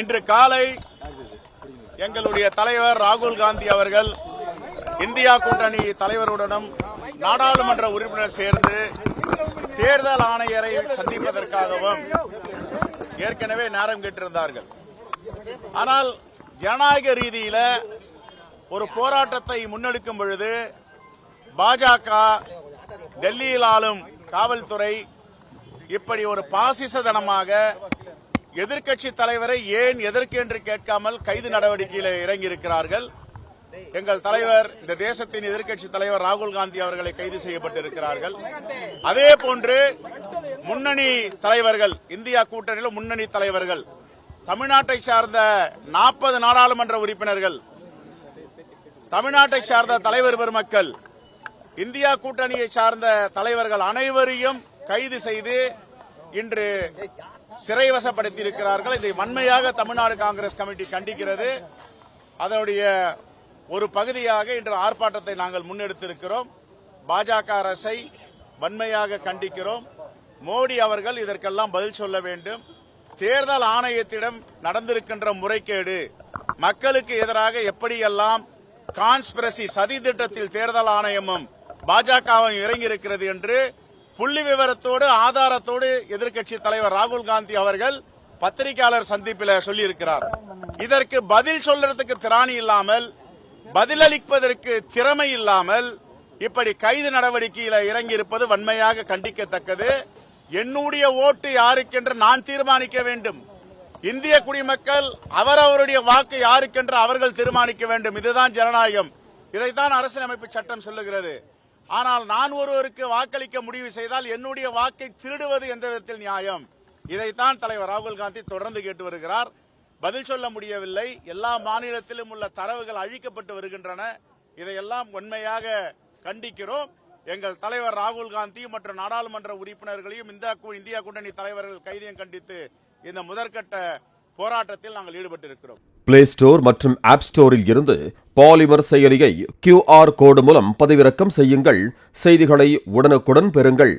இன்று காலை எங்களுடைய தலைவர் ராகுல் காந்தி அவர்கள் இந்தியா கூட்டணி தலைவருடனும் நாடாளுமன்ற உறுப்பினர் சேர்ந்து தேர்தல் ஆணையரை சந்திப்பதற்காகவும் ஏற்கனவே நேரம் கேட்டிருந்தார்கள். ஆனால் ஜனநாயக ரீதியில ஒரு போராட்டத்தை முன்னெடுக்கும் பொழுது பாஜக டெல்லியில் ஆளும் காவல்துறை இப்படி ஒரு பாசிசதனமாக எதிர்க்கட்சி தலைவரை ஏன் எதற்கு என்று கேட்காமல் கைது நடவடிக்கையில் இறங்கி இருக்கிறார்கள் எங்கள் தலைவர் இந்த தேசத்தின் எதிர்க்கட்சி தலைவர் ராகுல் காந்தி அவர்களை கைது செய்யப்பட்டிருக்கிறார்கள். அதே போன்று முன்னணி தலைவர்கள் இந்தியா கூட்டணியில் முன்னணி தலைவர்கள் தமிழ்நாட்டை சார்ந்த நாற்பது நாடாளுமன்ற உறுப்பினர்கள் தமிழ்நாட்டை சார்ந்த தலைவர் பெருமக்கள் இந்தியா கூட்டணியை சார்ந்த தலைவர்கள் அனைவரையும் கைது செய்து இன்று சிறைவசப்படுத்தி இருக்கிறார்கள் இதை வன்மையாக தமிழ்நாடு காங்கிரஸ் கமிட்டி கண்டிக்கிறது. அதனுடைய ஒரு பகுதியாக இன்று ஆர்ப்பாட்டத்தை நாங்கள் முன்னெடுத்திருக்கிறோம். பாஜக அரசை வன்மையாக கண்டிக்கிறோம். மோடி அவர்கள் இதற்கெல்லாம் பதில் சொல்ல வேண்டும். தேர்தல் ஆணையத்திடம் நடந்திருக்கின்ற முறைகேடு மக்களுக்கு எதிராக எப்படியெல்லாம் கான்ஸ்பிரசி சதி திட்டத்தில் தேர்தல் ஆணையமும் பாஜகவும் இறங்கி இருக்கிறது என்று புள்ளி விவரத்தோடு ஆதாரத்தோடு எதிர்க்கட்சி தலைவர் ராகுல் காந்தி அவர்கள் பத்திரிகையாளர் சந்திப்பில் சொல்லியிருக்கிறார். இதற்கு பதில் சொல்றதுக்கு திராணி இல்லாமல் பதிலளிப்பதற்கு திறமை இல்லாமல் இப்படி கைது நடவடிக்கையில் இறங்கி இருப்பது வன்மையாக கண்டிக்கத்தக்கது. என்னுடைய ஓட்டு யாருக்கென்று நான் தீர்மானிக்க வேண்டும். இந்திய குடிமக்கள் அவரவருடைய வாக்கு யாருக்கென்று அவர்கள் தீர்மானிக்க வேண்டும். இதுதான் ஜனநாயகம். இதைத்தான் அரசியலமைப்பு சட்டம் சொல்லுகிறது. ஆனால் நான் ஒருவருக்கு வாக்களிக்க முடிவு செய்தால் என்னுடைய வாக்கை திருடுவது எந்த விதத்தில் நியாயம்? இதைத்தான் தலைவர் ராகுல் காந்தி தொடர்ந்து கேட்டு வருகிறார். பதில் சொல்ல முடியவில்லை. எல்லா மாநிலத்திலும் உள்ள தரவுகள் அழிக்கப்பட்டு வருகின்றன. இதையெல்லாம் உண்மையாக கண்டிக்கிறோம். எங்கள் தலைவர் ராகுல் காந்தி மற்றும் நாடாளுமன்ற உறுப்பினர்களையும் இந்தியா கூட்டணி தலைவர்கள் கைதியம் கண்டித்து இந்த முதற்கட்ட போராட்டத்தில் நாங்கள் ஈடுபட்டிருக்கிறோம். பிளே ஸ்டோர் மற்றும் ஆப் ஸ்டோரில் இருந்து பாலிமர் செயலியை கியூஆர் கோடு மூலம் பதிவிறக்கம் செய்யுங்கள். செய்திகளை உடனுக்குடன் பெறுங்கள்.